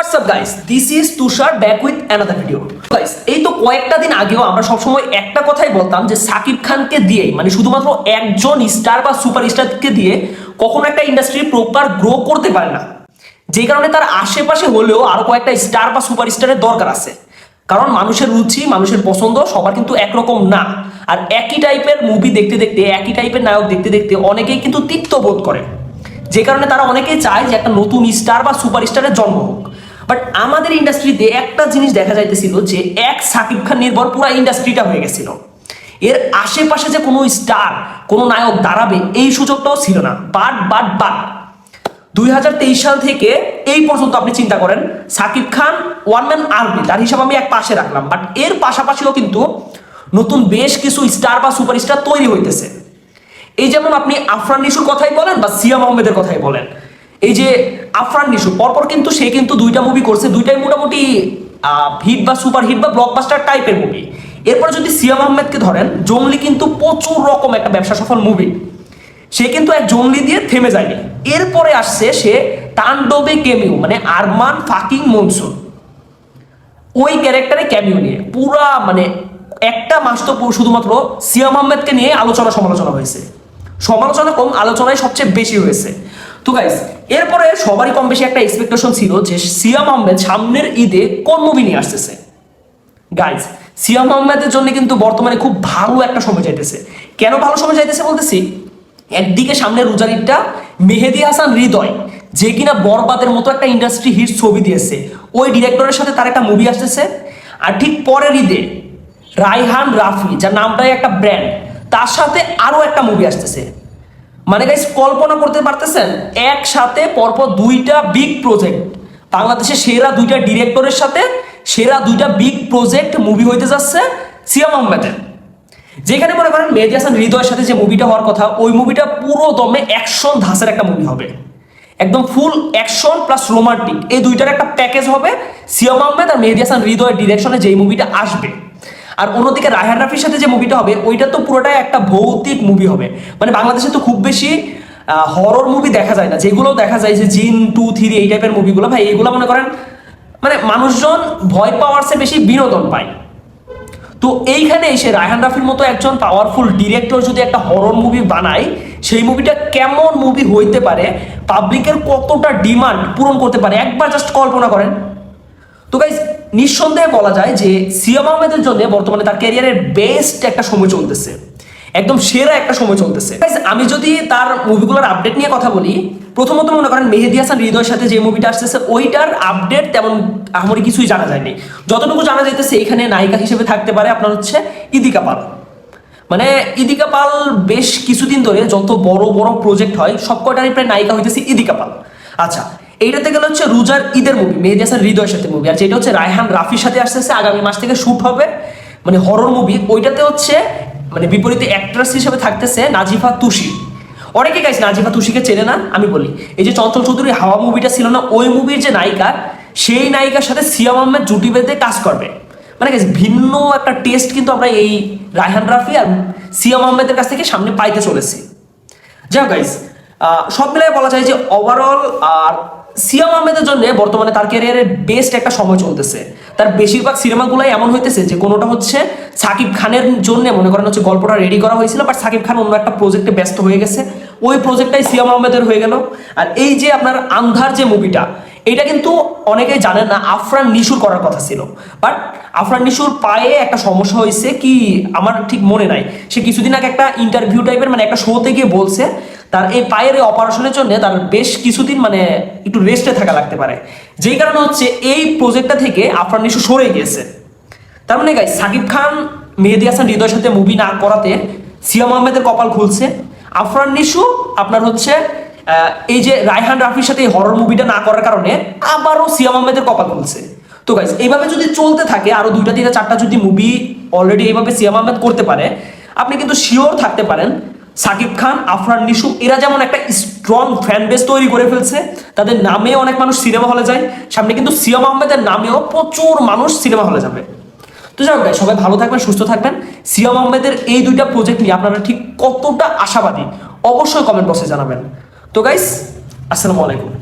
WhatsApp guys this is Tushar back with another video guys এই তো কয়েকটা দিন আগেও আমরা সবসময় একটা কথাই বলতাম যে সাকিব খানকে দিয়ে মানে শুধুমাত্র একজন স্টার বা সুপার স্টারকে দিয়ে কখনো একটা ইন্ডাস্ট্রি প্রপার গ্রো করতে পারে না। যে কারণে তার আশেপাশে হলেও আরও কয়েকটা স্টার বা সুপার স্টারের দরকার আছে। কারণ মানুষের রুচি, মানুষের পছন্দ সবার কিন্তু একরকম না। আর একই টাইপের মুভি দেখতে দেখতে, একই টাইপের নায়ক দেখতে দেখতে অনেকেই কিন্তু তিক্ত বোধ করে। যে কারণে তারা অনেকেই চায় যে একটা নতুন স্টার বা সুপার স্টারের জন্ম হোক। বাট আমাদের ইন্ডাস্ট্রিতে একটা জিনিস দেখা যাইতেছিল যে এক সাকিব খান নির্ভর পুরো ইন্ডাস্ট্রিটা হয়ে গেছিল। এর আশেপাশে যে কোনো স্টার কোনো নায়ক দাঁড়াবে, এই সুযোগটাও ছিল না। বাট বাট বাট দুই হাজার তেইশ সাল থেকে এই পর্যন্ত আপনি চিন্তা করেন, Shakib Khan one man army তার হিসাব আমি এক পাশে রাখলাম। বাট এর পাশাপাশিও কিন্তু নতুন বেশ কিছু স্টার বা সুপার স্টার তৈরি হইতেছে। এই যেমন আপনি আফরান নিশুর কথাই বলেন বা সিয়াম আহমেদের কথাই বলেন। এই যে আফরান নিশু, পরপর কিন্তু সে কিন্তু দুইটা মুভি করছে, দুইটাই মোটামুটি হিট বা সুপার হিট বা ব্লকবাস্টার টাইপের মুভি এরপর যদি সিয়াম আহমেদকে ধরেন, জঙ্গলি কিন্তু প্রচুর রকম একটা ব্যবসা সফল মুভি সে কিন্তু এক জঙ্গলি দিয়ে থেমে যায়নি। এরপরে আসছে সে তাণ্ডবে কেমিউ মানে আরমান ফাকিং মনসুর ওই ক্যারেক্টারে ক্যামিও নিয়ে। পুরা মানে একটা মাস তো শুধুমাত্র সিয়াম আহমেদকে নিয়ে আলোচনা সমালোচনা হয়েছে। সমালোচনা কম, আলোচনায় সবচেয়ে বেশি হয়েছে। তো গাইস এরপরে সবারই কম বেশি একটা এক্সপেকটেশন ছিল যে সিয়াম আহমেদ সামনের ঈদে কোন মুভি নিয়ে আসতেছে। গাইস সিয়াম আহমেদের জন্য কিন্তু বর্তমানে খুব ভালো একটা সময় যাইতেছে। কেন ভালো সময় যাইতেছে বলতেছি? একদিকে সামনে রোজারিটা মেহেদি হাসান হৃদয়, যে কিনা বরবাদের মতো একটা ইন্ডাস্ট্রি হিট ছবি দিয়েছে। ওই ডিরেক্টরের সাথে তার একটা মুভি আসতেছে। আর ঠিক পরের ঈদে রাইহান রাফি, যার নামটাই একটা ব্র্যান্ড তার সাথে আরও একটা মুভি আসতেছে। মানে গাইস কল্পনা করতে পারতেছেন, একসাথে পরপর দুইটা বিগ প্রজেক্ট বাংলাদেশের সেরা দুইটা ডিরেক্টরের সাথে সেরা দুইটা বিগ প্রজেক্ট মুভি হইতে যাচ্ছে সিয়াম আহমেদের যেখানে মনে করেন মেহেদি হাসান হৃদয়ের সাথে যে মুভিটা হওয়ার কথা, ওই মুভিটা পুরো দমে অ্যাকশন ধাসের একটা মুভি হবে। একদম ফুল অ্যাকশন প্লাস রোমান্টিক এই দুইটার একটা প্যাকেজ হবে সিয়াম আহমেদ আর মেহেদি হাসান হৃদয়ের ডিরেকশনে যেই মুভিটা আসবে। আর অন্যদিকে রায়হান রাফির সাথে যে মুভিটা হবে, ওইটা তো পুরোটাই একটা ভৌতিক মুভি হবে। মানে বাংলাদেশে তো খুব বেশি হরর মুভি দেখা যায় না। যেগুলো দেখা যায় যে জিন, টু, থ্রি, এই টাইপের মুভিগুলো ভাই, এইগুলো মনে করেন মানে মানুষজন ভয় পাওয়ার সে বেশি বিনোদন পায়। তো এইখানে এসে রায়হান রাফির মতো একজন পাওয়ারফুল ডিরেক্টর যদি একটা হরর মুভি বানায়, সেই মুভিটা কেমন মুভি হইতে পারে পাবলিকের কতটা ডিমান্ড পূরণ করতে পারে, একবার জাস্ট কল্পনা করেন। তো গাইজ নিঃসন্দেহে বলা যায় যে সিয়াম আহমেদের জন্য বর্তমানে তার ক্যারিয়ারের বেস্ট একটা সময় চলতেছে। একদম সেরা একটা সময় চলতেছে। আমি যদি তার মুভিগুলোর আপডেট নিয়ে কথা বলি, প্রথমত মনে করেন মেহেদি হাসান হৃদয়ের সাথে যে মুভিটা আসতেছে, ওইটার আপডেট তেমন আমারই কিছুই জানা যায়নি। যতটুকু জানা যাইতেছে, এখানে নায়িকা হিসেবে থাকতে পারে আপনার হচ্ছে ইদিকা পাল। মানে ইদিকা পাল বেশ কিছুদিন ধরে যত বড় বড় প্রজেক্ট হয় সব কয়টারই প্রায় নায়িকা হইতেছে ইদিকা পাল। আচ্ছা এইটাতে গেলে হচ্ছে রুজার ঈদের মুভি মেহেদি হাসান হৃদয়ের সাথে মুভি আর যেটা হচ্ছে রায়হান রাফির সাথে আসতেছে, আগামী মাস থেকে শ্যুট হবে মানে হরর মুভি ওইটাতে হচ্ছে মানে বিপরীতে অ্যাক্ট্রেস হিসেবে থাকতেছে নাজিফা তুষি। অনেকে গাইস নাজিফা তুষিকে চেনে না, আমি বলি। এই যে চঞ্চল চৌধুরী হাওয়া মুভিটা ছিল না, ওই মুভির যে নায়িকা, সেই নায়িকার সাথে সিয়াম আহমেদ জুটি বেঁধে কাজ করবে। মানে গাইস ভিন্ন একটা টেস্ট কিন্তু আমরা এই রায়হান রাফি আর সিয়াম আহমেদের কাছ থেকে সামনে পাইতে চলেছি। যাই গাইস সব মিলাই বলা যায় যে ওভারঅল আর সিয়াম আহমেদের জন্য বর্তমানে তার ক্যারিয়ারের বেস্ট একটা সময় চলতেছে। তার বেশিরভাগ সিনেমাগুলাই এমন হইতেছে যে, কোনোটা হচ্ছে সাকিব খানের জন্য, মনে করেন হচ্ছে গল্পটা রেডি করা হয়েছিল বাট সাকিব খান অন্য একটা প্রজেক্টে ব্যস্ত হয়ে গেছে। ওই প্রজেক্টটাই সিয়াম আহমেদের হয়ে গেল। আর এই যে আপনার আন্ধার যে মুভিটা এটা কিন্তু অনেকেই জানেন না, আফরান নিশুর করার কথা ছিল। বাট আফরান নিশুর পায়ে একটা সমস্যা হয়েছে কি, আমার ঠিক মনে নাই। সে কিছুদিন আগে একটা ইন্টারভিউ টাইপের মানে একটা শোতে গিয়ে বলছে তার এই পায়ের এই অপারেশনের জন্য তার বেশ কিছুদিন মানে একটু রেস্টে থাকা লাগতে পারে। যেই কারণে হচ্ছে এই প্রজেক্টটা থেকে আফরান নিশু সরে গিয়েছে। তার মানে গাই সাকিব খান, মেহেদি হাসান হৃদয়ের সাথে মুভি না করাতে সিয়াম আহমেদের কপাল খুলছে। আফরান নিশু আপনার হচ্ছে এই যে রায়হান রাফির সাথে এই হরর মুভিটা না করার কারণে আবারও সিয়াম আহমেদের কপাল খুলছে। তো গাইজ এইভাবে যদি চলতে থাকে, আরও দুইটা, তিনটা, চারটা যদি মুভি অলরেডি এইভাবে সিয়াম আহমেদ করতে পারে, আপনি কিন্তু শিওর থাকতে পারেন সাকিব খান, আফরান নিশু, এরা যেমন একটা স্ট্রং ফ্যান বেস তৈরি করে ফেলছে, তাদের নামে অনেক মানুষ সিনেমা হলে যায়, সামনে কিন্তু সিয়াম আহমেদের নামেও প্রচুর মানুষ সিনেমা হলে যাবে। তো যাই হোক সবাই ভালো থাকবেন, সুস্থ থাকবেন। সিয়াম আহমেদের এই দুইটা প্রজেক্ট নিয়ে আপনারা ঠিক কতটা আশাবাদী, অবশ্যই কমেন্ট বক্সে জানাবেন। তো গাইস আসসালামু আলাইকুম।